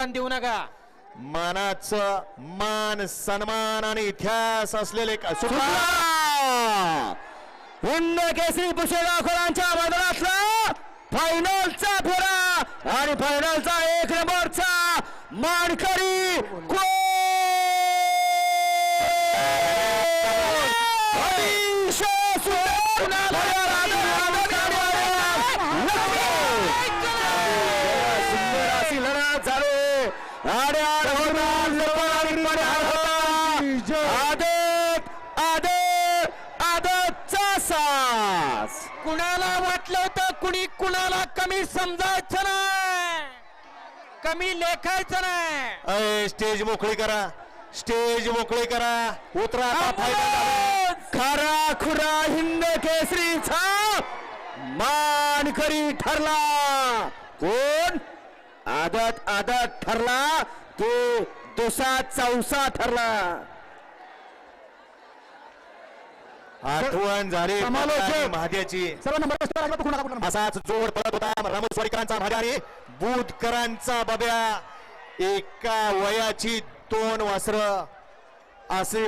योगदान देऊ नका. मानाचं मान सन्मान आणि इतिहास असलेले हिंद केसरी पुशेगावकरांच्या मैदानातला फायनलचा फेरा आणि फायनलचा एक नंबरचा मानकरी लढत झाली. कुणाला वाटलं होतं कुणी कुणाला कमी समजायचं नाही? कमी लेखायचं नाही? स्टेज मोकळी करा. स्टेज मोकळी करा. उतरा. खरा खुरा हिंद केसरीचा मानकरी ठरला. कोण? आदत आदत ठरला तो दुसा चौसा ठरला. आठवण झाली महाद्याची असाच जोड पडत होता रामस्वाडीकरांचा भाड्या आणि बुधकरांचा बब्या एका वयाची दोन वासर असे